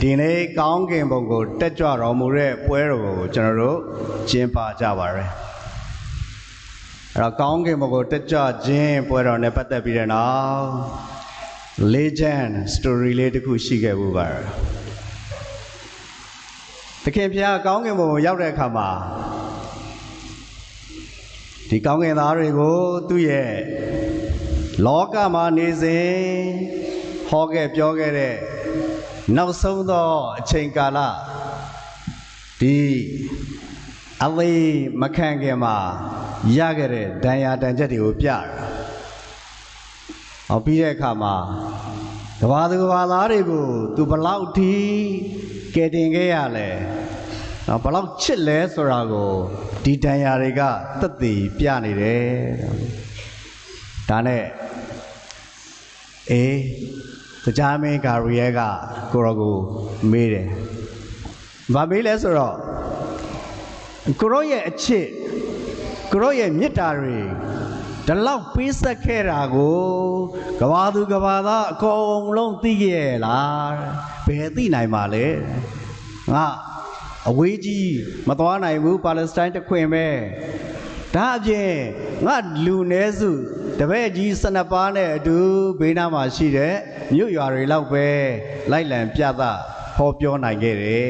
ဒီနေ့ကောင်းကင်ဘုံကိုတက်ကြွတော်မူတဲ့ပွဲတော်ကိုကျွန်တော်တို့ကျင်းပကြပါရယ်အဲ့တော့ကောင်းကင်ဘုံကိုတက်ကြွခြင်းပွဲတော်နဲ့ပတ်သက်ပြီးတဲ့နောက် legend story လေးတစ်ခုရှိခဲ့ဘူးပါတခင်ဖျားကောင်းကင်ဘုံကိုရောက်တဲ့အခါမှာဒီကောင်းကင်သားတွေကိုသူ့ရဲ့လောကမှာနေစဉ်ဟောခဲ့ပြောခဲ့တဲ့ နောက်ဆုံးသောအချိန်ကာလဒီအလေးမခံခင်မှာရခဲ့တဲ့ဒဏ်ရာဒဏ်ချက်တွေကိုပြတာ။ဟောပြီးတဲ့အခါမှာကဘာသူကဘာသားတွေကိုသူဘလောက်ထိကယ်တင်ခဲ့ရလဲ။နော်ဘလောက်ချစ်လဲဆိုတာကိုဒီဒဏ်ရာတွေကသက်သေပြနေတယ်။ဒါနဲ့အေး တရားမင်းဂါရီယဲကကိုရောကိုမေးတယ်။ဘာမေးလဲဆိုတော့ကိုရောရဲ့အချစ်ကိုရောရဲ့မေတ္တာတွေဒီလောက်ပေးဆက်ခဲ့တာကိုကဘာသူကဘာသားအကုန်လုံးသိခဲ့ရလားဘယ်သိနိုင်ပါလဲငါအဝေးကြီးမသွားနိုင်ဘူးပါလက်စတိုင်းတခွင်ပဲဒါအပြင်ငါလူနည်းစု တပည့်ကြီး12ပါးနဲ့အတူဘေးနားမှာရှိတဲ့မြို့ရွာတွေလောက်ပဲလိုက်လံပြသဟောပြောနိုင်ခဲ့တယ်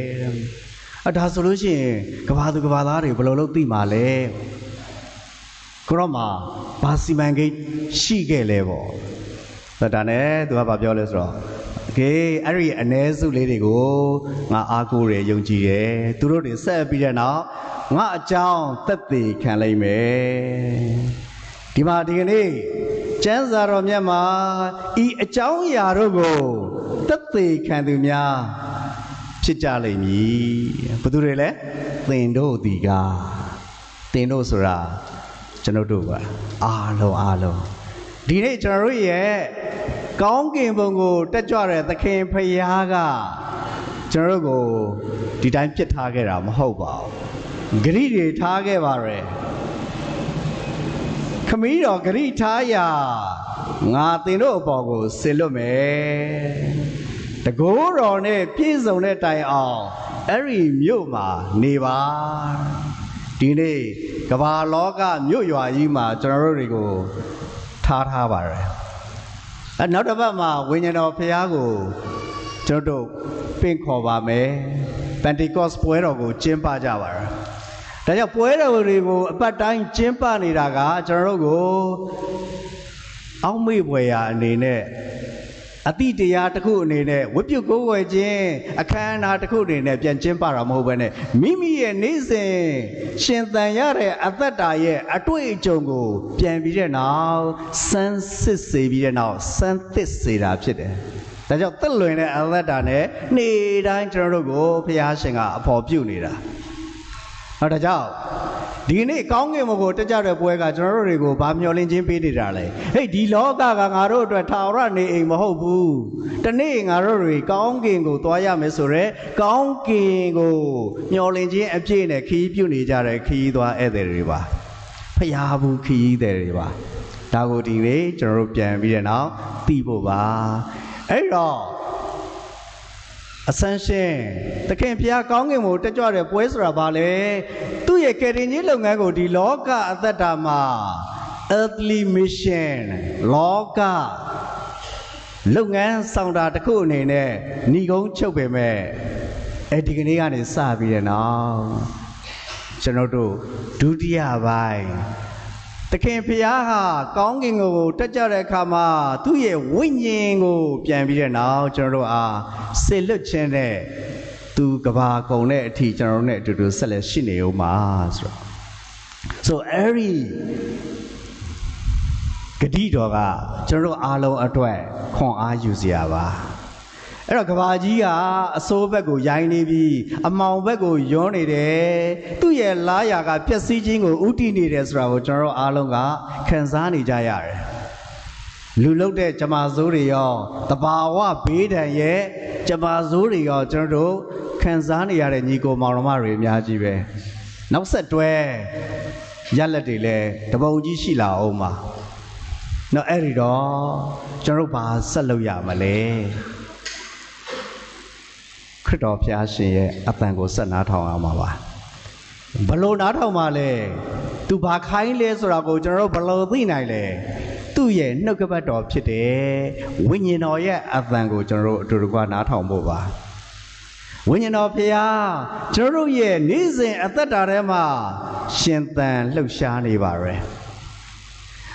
။အဒါဆိုလို့ရှိရင်ကဘာသူကဘာသားတွေဘယ်လိုလုပ်သိမှာလဲ။ကိုတော့မှာဘာစီမံကိန်းရှိခဲ့လဲပေါ့။ဒါတနဲ့သူကဘာပြောလဲဆိုတော့ကေအဲ့ဒီအ ਨੇ စုလေးတွေကိုငါအားကိုးတယ်ယုံကြည်တယ်သူတို့တွေဆက်ပြီးတဲ့နောက်ငါအကြောင်းသက်သေခံလိုက်မယ် ဒီမှာဒီကနေ့ကျမ်းစာတော်မြတ်မှာဤအကြောင်းအရာတို့ကိုသက်သေခံသူများဖြစ်ကြလိမ့်မည်ဘယ်သူတွေလဲသင်တို့ဒီကသင်တို့ဆိုတာကျွန်တော်တို့ပါအားလုံးအားလုံးဒီနေ့ကျွန်တော်တို့ရဲ့ကောင်းကင်ဘုံကိုတက်ကြွတဲ့သခင်ဖရာကကျွန်တော်တို့ကိုဒီတိုင်းပြစ်ထားခဲ့တာမဟုတ်ပါဘူးဂရိတွေထားခဲ့ပါရယ် ခမီးတော်ဂရိထားရာငါသင်တို့အပေါ်ကိုဆင်လွတ်မယ်တကိုးတော်နဲ့ပြည့်စုံတဲ့တိုင်အောင်အဲ့ဒီမြို့မှာနေပါဒီနေ့ကမ္ဘာလောကမြို့ရွာကြီးမှာကျွန်တော်တို့တွေကိုထားထားပါတယ်အဲနောက်တစ်ပတ်မှာဝိညာဉ်တော်ဖခင်ကိုကျွန်တော်တို့ပင့်ခေါ်ပါမယ်ပန်တီကော့စ်ပွဲတော်ကိုကျင်းပကြပါရ ဒါကြောင့်ပွဲတော်တွေကိုအပတ်တိုင်းကျင်းပနေတာကကျွန်တော်တို့ကိုအောက်မေ့ပွဲရာအနေနဲ့အတိတရားတစ်ခုအနေနဲ့ဝိပုကိုးဝယ်ခြင်းအခမ်းအနားတစ်ခုအနေနဲ့ပြန်ကျင်းပတာမဟုတ်ဘဲနဲ့မိမိရဲ့နေ့စဉ်ရှင်သန်ရတဲ့အသက်တာရဲ့အတွေ့အကြုံကို ပြန်ပြီးတဲ့နောက်စမ်းစစ်စေပြီးတဲ့နောက်စမ်းသစ်စေတာဖြစ်တယ်။ဒါကြောင့်သက်လွင်တဲ့အသက်တာနဲ့နေ့တိုင်းကျွန်တော်တို့ကိုဖះရှင်ကအဖော်ပြုနေတာ။ ဟောဒါကြောင့်ဒီနေ့ကောင်းကင်ဘုံကိုတက်ကြတဲ့ပွဲကကျွန်တော်တို့တွေကိုဗာမျောလင်းခြင်းပေးနေတာလေဟေ့ဒီလောကကငါတို့အတွက်ထာဝရနေအိမ်မဟုတ်ဘူးတနေ့ငါတို့တွေကောင်းကင်ကိုသွားရမယ်ဆိုတော့ကောင်းကင်ကိုမျောလင်းခြင်းအပြည့်နဲ့ခီးပြုတ်နေကြတဲ့ခီးသွားဧည့်သည်တွေပါဖျားဘူးခီးသည်တွေပါဒါကိုဒီနေ့ကျွန်တော်တို့ပြန်ပြီးတဲ့နောက်သိဖို့ပါအဲ့တော့ အဆန်းရှင်တခင်ဖျားကောင်းကင်ကိုတက်ကြွတဲ့ပွဲဆိုတာဘာလဲသူ့ရဲ့ကယ်တင်ကြီးလုပ်ငန်းကိုဒီလောကအသက်တာမှာ earthly mission လောကလုပ်ငန်းဆောင်တာတစ်ခုအနေနဲ့ဏီကုန်းချုပ်ပေမဲ့အဲဒီကနေ့ကနေစပြီးတဲ့နောက်ကျွန်တော်တို့ဒုတိယပိုင်း တခင်ဖျားဟာကောင်းကင်ကိုတက်ကြတဲ့အခါမှာသူ့ရဲ့ဝိညာဉ်ကို ပြန်ပြီးတဲ့နောက်ကျွန်တော်တို့အားဆေလွတ်ခြင်းတဲ့သူကဘာကုံတဲ့အထိကျွန်တော်တို့ ਨੇ အတူတူဆက်လက်ရှိနေဦးမှာဆိုတော့ so အဲ့ဒီဂတိတော်ကကျွန်တော်တို့အားလုံးအတွက်ခွန်အားယူစရာပါ အဲ့တော့ကဘာကြီးကအစိုးဘက်ကိုရိုင်းနေပြီးအမောင်ဘက်ကိုယွန်းနေတယ်သူ့ရဲ့လားယာကပျက်စီးခြင်းကိုဥတီနေတယ်ဆိုတာကိုကျွန်တော်တို့အားလုံးကခံစားနေကြရတယ်လူလုတ်တဲ့ဂျမာဇိုးတွေရောတဘာဝဘေးဒဏ်ရဲ့ဂျမာဇိုးတွေရောကျွန်တော်တို့ခံစားနေရတဲ့ညီကိုမောင်နှမတွေအများကြီးပဲနောက်ဆက်တွဲရက်လက်တွေလည်းတပုံကြီးရှိလာအောင်ပါနော်အဲ့ဒီတော့ကျွန်တော်တို့ဘာဆက်လုပ်ရမလဲ ခရစ်တော်ဖျားရှင်ရဲ့အတန်ကိုဆက်နားထောင်အောင်ပါပါဘလို့နားထောင်ပါလဲသူဘာခိုင်းလဲဆိုတာကိုကျွန်တော်တို့ဘလို့သိနိုင်လဲသူ့ရဲ့နှုတ်ကပတ်တော်ဖြစ်တယ်ဝိညာဉ်တော်ရဲ့အတန်ကိုကျွန်တော်တို့အတူတကွနားထောင်ဖို့ပါဝိညာဉ်တော်ဖျားကျွန်တော်တို့ရဲ့နေ့စဉ်အသက်တာထဲမှာရှင်သန်လှုပ်ရှားနေပါရယ်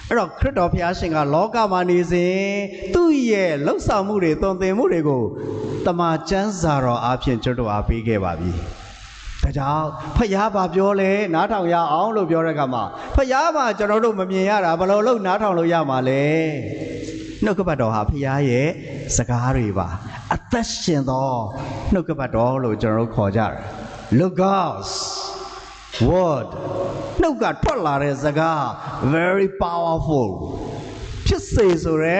အဲ့တော့ခရစ်တော်ဘုရားရှင်ကလောကမှာနေစဉ်သူ့ရဲ့လှုပ်ဆောင်မှုတွေတုံသင်မှုတွေကို တမန်ကျမ်းစာတော်အဖြစ်ကျွန်တော်တို့အားပေးခဲ့ပါပြီ။ဒါကြောင့်ဖယားဘာပြောလဲနားထောင်ရအောင်လို့ပြောတဲ့အခါမှာဖယားမှာကျွန်တော်တို့မမြင်ရတာဘယ်လိုလုပ်နားထောင်လို့ရမှာလဲ။နှုတ်ကပတ်တော်ဟာဖယားရဲ့စကားတွေပါ။အသက်ရှင်သောနှုတ်ကပတ်တော်လို့ကျွန်တော်တို့ခေါ်ကြတယ်။ Logos word နှုတ်ကထွက်လာတဲ့စကား very powerful ဖြစ်စေဆိုရဲ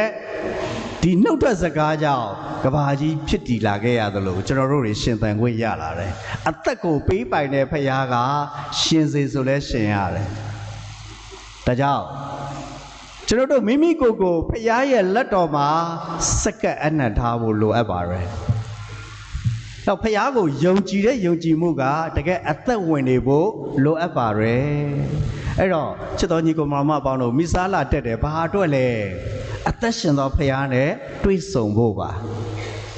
ဒီနှုတ်ထွက်စကားကြောင့်ကဘာကြီးဖြစ်တည်လာခဲ့ရသလိုကျွန်တော်တို့တွေရှင်သန်ခွင့်ရလာတယ်အသက်ကိုပေးပိုင်တဲ့ဖခင်ကရှင်စေဆိုလဲရှင်ရတယ်ဒါကြောင့်ကျွန်တော်တို့မိမိကိုယ်ကိုဖခင်ရဲ့လက်တော်မှာစက္ကပ်အနံ့ထားဖို့လိုအပ်ပါတယ်တော့ဖះကိုယုံကြည်တဲ့ယုံကြည်မှုကတကယ်အသက်ဝင်နေဖို့လိုအပ်ပါရယ်အဲ့တော့ချစ်တော်ညီကောင်မမအပေါင်းတို့မိစားလာတက်တယ်ဘာအတွက်လဲ အသက်ရှင်သောဖះနဲ့တွေ့ဆုံဖို့ပါ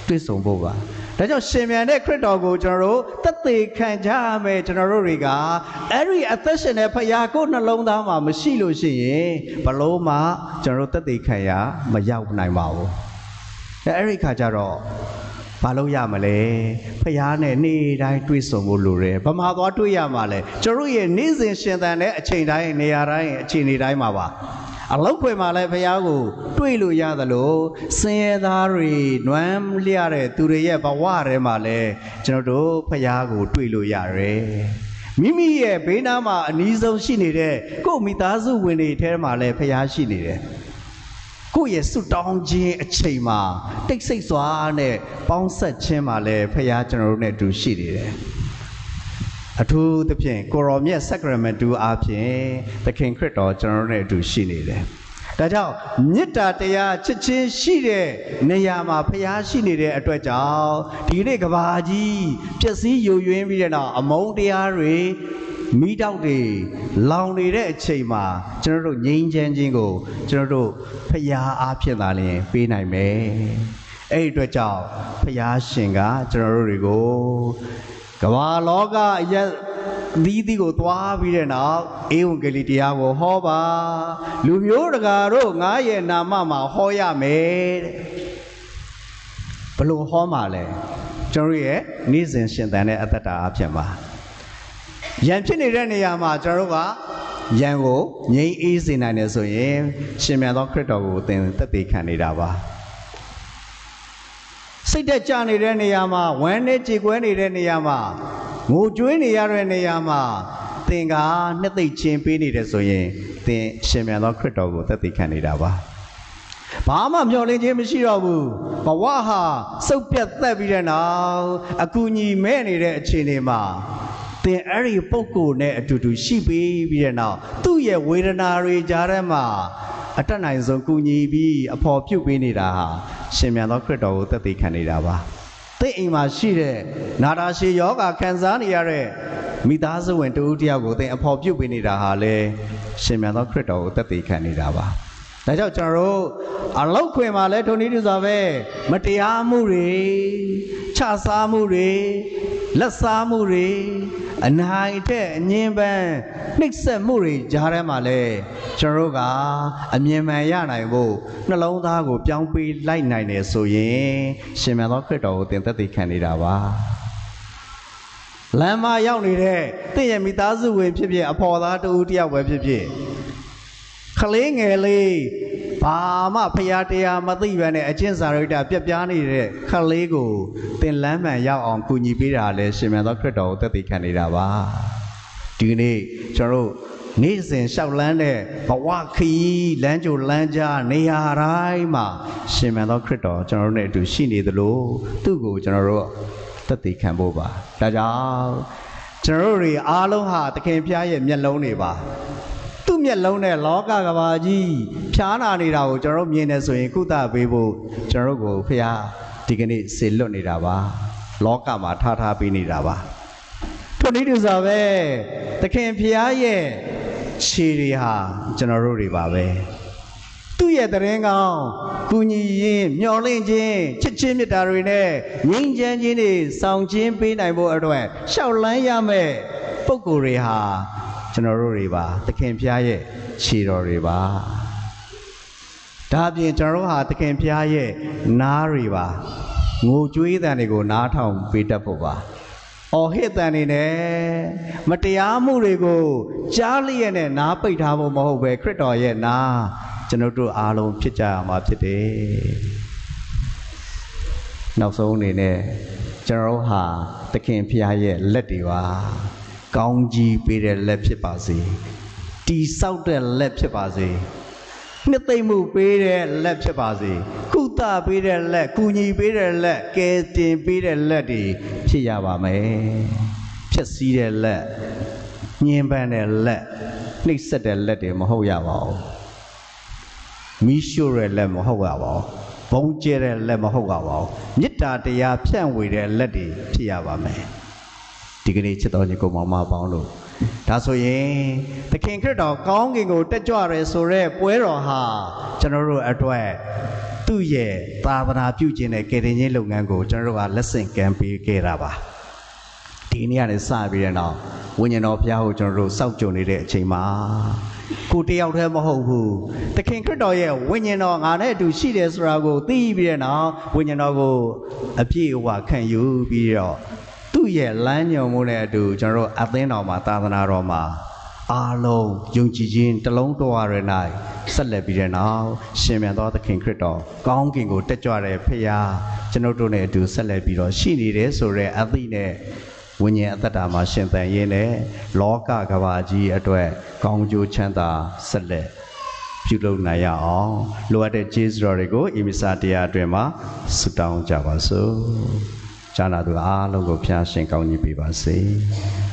တွေ့ဆုံဖို့ပါဒါကြောင့်ရှင်မြန်တဲ့ခရစ်တော်ကိုကျွန်တော်တို့သက်သေခံကြရမယ်ကျွန်တော်တို့တွေကအဲ့ဒီအသက်ရှင်တဲ့ဖះကိုနှလုံးသားမှာမရှိလို့ရှိရင်ဘလို့မှကျွန်တော်တို့သက်သေခံရမရောက်နိုင်ပါဘူးအဲ့ဒီခါကျတော့ဘာလို့ရမလဲဖះနဲ့နေ့တိုင်းတွေ့ဆုံဖို့လိုတယ်ဘာမှသွားတွေ့ရမှာလဲကျွန်တော်ရဲ့နေ့စဉ်ရှင်သန်တဲ့အချိန်တိုင်းနေရာတိုင်းအချိန်တိုင်းမှာပါ အလောက်ခွေမှာလဲဖះကို တွေ့လို့ရသလိုစင်ရသားတွေနွမ်းလျရတဲ့သူတွေရဲ့ဘဝထဲမှာလဲကျွန်တော်တို့ဖះကို တွေ့လို့ရတယ်မိမိရဲ့ဘေးနားမှာအနီးဆုံးရှိနေတဲ့ကိုယ့်မိသားစုဝင်တွေထဲမှာလဲဖះရှိနေတယ်ကိုယ့်ရဲ့ဆုတောင်းခြင်းအချိန်မှာတိတ်ဆိတ်စွာနဲ့ပေါင်းဆက်ခြင်းမှာလည်းဖခင်ကျွန်တော်တို့နဲ့အတူရှိနေတယ်။ အထူးသဖြင့်ကိုရောမြတ် sacrament တူအားဖြင့်သခင်ခရစ်တော်ကျွန်တော်တို့နဲ့အတူရှိနေတယ်။ဒါကြောင့်မေတ္တာတရားချစ်ချင်းရှိတဲ့နေရာမှာဖခင်ရှိနေတဲ့အတွက်ကြောင့်ဒီနေ့ကဘာကြီးပျက်စီးယိုယွင်းပြီးတဲ့နောက်အမုန်းတရားတွေမိတောက်တွေလောင်နေတဲ့အချိန်မှာကျွန်တော်တို့ငြိမ်းချမ်းခြင်းကိုကျွန်တော်တို့ဖရာအားဖြင့်သာလျှင်ပေးနိုင်မယ်။အဲ့ဒီအတွက်ကြောင့်ဖရာရှင်ကကျွန်တော်တို့တွေကို ကမ္ဘာလောကအရက်ဒီဒီကိုသွားပြီးတဲ့နောက်အေဝံဂေလိတရားကိုဟောပါ လူမျိုးတကာတို့ငါရဲ့နာမမှာဟောရမယ်တဲ့ဘလို့ဟောမှာလဲကျွန်တော်ရဲ့နေ့စဉ်ရှင်သန်တဲ့အသက်တာအဖြစ်ပါရန်ဖြစ်နေတဲ့နေရာမှာကျွန်တော်တို့ကရန်ကိုငြိမ်းအေးစေနိုင်တယ်ဆိုရင် ရှင်မြတ်သောခရစ်တော်ကိုသင်သက်သေခံနေတာပါ စိတ်တက်ကြနေတဲ့နေရာမှာဝမ်းနဲ့ကြေကွဲနေတဲ့နေရာမှာငိုကြွေးနေရတဲ့နေရာမှာသင်ကနှစ်သိမ့်ချင်းပေးနေတယ်ဆိုရင်သင်ရှင်မြတ်သောခရစ်တော်ကိုသက်သေခံနေတာပါဘာမှမျှော်လင့်ခြင်းမရှိတော့ဘူးဘဝဟာစုပ်ပြတ်သက်ပြီးတဲ့နောက်အကူအညီမဲ့နေတဲ့အခြေအနေမှာသင်အဲ့ဒီပုံကိုယ်နဲ့အတူတူရှိပြီးပြီးတဲ့နောက်သူ့ရဲ့ဝေဒနာတွေကြားထဲမှာ အတက်နိုင်ဆုံးကူညီပြီးအဖော်ပြုတ်ပေးနေတာဟာရှင်မြန်သောခရစ်တော်ကိုသက်သေခံနေတာပါသင်အိမ်မှာရှိတဲ့နာတာရှည်ယောဂခံစားနေရတဲ့မိသားစုဝင်တူတယောက်ကိုသင်အဖော်ပြုတ်ပေးနေတာဟာလေရှင်မြန်သောခရစ်တော်ကိုသက်သေခံနေတာပါဒါကြောင့်ကျွန်တော်တို့အလောက်ခွင်မှာလဲထုံနည်းတူစွာပဲမတရားမှုတွေခြစားမှုတွေ လက်စားမှုတွေအနိုင်တဲ့အငင်းပန်းနှိပ်စက်မှုတွေကြားထဲမှာလဲကျွန်တော်တို့ကအမြင်မှန်ရနိုင်ဖို့နှလုံးသားကိုပြောင်းပေးလိုက်နိုင်တယ်ဆိုရင်ရှင်မြတ်သောခရစ်တော်ကိုသင်သက်သေခံနေတာပါလမ်းမရောက်နေတဲ့တင့်ရဲ့မိသားစုဝင်ဖြစ်ဖြစ်အဖော်သားတူတယောက်ပဲဖြစ်ဖြစ်ခလေးငယ်လေး ဘာမှဖရာတရားမသိဘဲနဲ့အချင်းစာရိတ္တပြက်ပြားနေတဲ့ခလေးကိုသင်လမ်းမှန်ရောက်အောင်ကူညီပေးတာလဲရှင်မြတ်သောခရစ်တော်ကိုသက်သေခံနေတာပါဒီကနေ့ကျွန်တော်တို့နေ့စဉ်လျှောက်လန်းတဲ့ဘဝခရီးလမ်းကြိုလမ်းကြားနေရာတိုင်းမှာရှင်မြတ်သောခရစ်တော်ကျွန်တော်တို့နဲ့အတူရှိနေသလိုသူ့ကိုကျွန်တော်တို့သက်သေခံဖို့ပါဒါကြောင့်ကျွန်တော်တို့တွေအားလုံးဟာသခင်ဖျားရဲ့မျက်လုံးတွေပါသူ့ မျက်လုံးနဲ့လောကကဘာကြီးဖြားနာနေတာကိုကျွန်တော်တို့မြင်နေဆိုရင်ကုသပေးဖို့ကျွန်တော်တို့ကိုဖျားဒီကနေ့ဆေလွတ်နေတာပါ လောကမှာထားထားပေးနေတာပါထို့နည်းတူစွာပဲသခင်ဖျားရဲ့ခြေတွေဟာကျွန်တော်တို့တွေပါပဲသူ့ရဲ့တရင်ကောင်းကုညီရင်မျော်လင့်ခြင်းချစ်ချင်းမြတ်တာတွေနဲ့ငြိမ်းချမ်းခြင်းတွေဆောင်ခြင်းပေးနိုင်ဖို့အတွက်ရှောက်လန်းရမယ့်ပုံကိုယ်တွေဟာ ကျွန်တော်တို့တွေပါသခင်ဖျားရဲ့ခြေတော်တွေပါဒါအပြင်ကျွန်တော်တို့ဟာသခင်ဖျားရဲ့နားတွေပါငိုကြွေးတန်တွေကိုနားထောင်ပေးတတ်ဖို့ပါ။အော်ဟစ်တန်တွေနဲ့မတရားမှုတွေကိုကြားလျက်နဲ့နားပိတ်ထားဖို့မဟုတ်ပဲခရစ်တော်ရဲ့နားကျွန်တော်တို့အားလုံးဖြစ်ကြရမှာဖြစ်တယ်။နောက်ဆုံးအနေနဲ့ကျွန်တော်တို့ဟာသခင်ဖျားရဲ့လက်တွေပါ။ ကောင်းကြီးပေးတဲ့လက်ဖြစ်ပါစေ။တီဆောက်တဲ့လက်ဖြစ်ပါစေ။နှစ်သိမ့်မှုပေးတဲ့လက်ဖြစ်ပါစေကုသပေးတဲ့လက်ကူညီပေးတဲ့လက်ကယ်တင်ပေးတဲ့လက်တွေဖြစ်ရပါမယ်ဖြစ်စည်းတဲ့လက်ညှင်းပန်းတဲ့လက်နှိပ်စက်တဲ့လက်တွေမဟုတ်ရပါဘူးမီးရှို့တဲ့လက်မဟုတ်ရပါဘူးဘုံကျဲတဲ့လက်မဟုတ်ရပါဘူးမေတ္တာတရားဖြန့်ဝေတဲ့လက်တွေဖြစ်ရပါမယ် ဒီကနေ့ချစ်တော်ညီကောင်မောင်မပေါင်းလို့ဒါဆိုရင်သခင်ခရစ်တော်ကောင်းကင်ကိုတက်ကြွရဲဆိုတဲ့ပွဲတော်ဟာကျွန်တော်တို့အတွက်သူ့ရဲ့သာသနာပြုခြင်းနဲ့ကယ်တင်ခြင်းလုပ်ငန်းကိုကျွန်တော်တို့ကလက်ဆင့်ကမ်းပေးခဲ့တာပါဒီနေ့ကနေစပြီးတဲ့နောက်ဝိညာဉ်တော်ဘုရားကိုကျွန်တော်တို့စောင့်ကြုံနေတဲ့အချိန်မှာကိုတယောက်တည်းမဟုတ်ဘူးသခင်ခရစ်တော်ရဲ့ဝိညာဉ်တော်ငါနဲ့အတူရှိတယ်ဆိုတာကိုသိပြီးတဲ့နောက်ဝိညာဉ်တော်ကိုအပြည့်အဝခံယူပြီးတော့ သူ့ရဲ့လမ်းညွန်မှုနဲ့အတူကျွန်တော်တို့အသင်းတော်မှာသာသနာတော်မှာအားလုံးယုံကြည်ခြင်းတစ်လုံးတော်ရတဲ့၌ဆက်လက်ပြီးတဲ့နောက်ရှင်မြန်သောသခင်ခရစ်တော်ကောင်းကင်ကိုတက်ကြွတဲ့ဖခင်ကျွန်တော်တို့နဲ့အတူဆက်လက်ပြီးတော့ရှိနေတယ်ဆိုတဲ့အသည့်နဲ့ဝိညာဉ်အသက်တာမှာရှင်သန်ရင်းနဲ့လောကကဘာကြီးအတွက်ကောင်းကျိုးချမ်းသာဆက်လက်ပြုလုပ်နိုင်ရအောင်လိုအပ်တဲ့ကျေးဇူးတော်တွေကိုအီမီစာတရားအတွင်မှာဆုတောင်းကြပါစို့။ ကျမ်းနာသူအားလုံးကိုဖျားရှင်ကောင်းကြီးပေးပါစေ။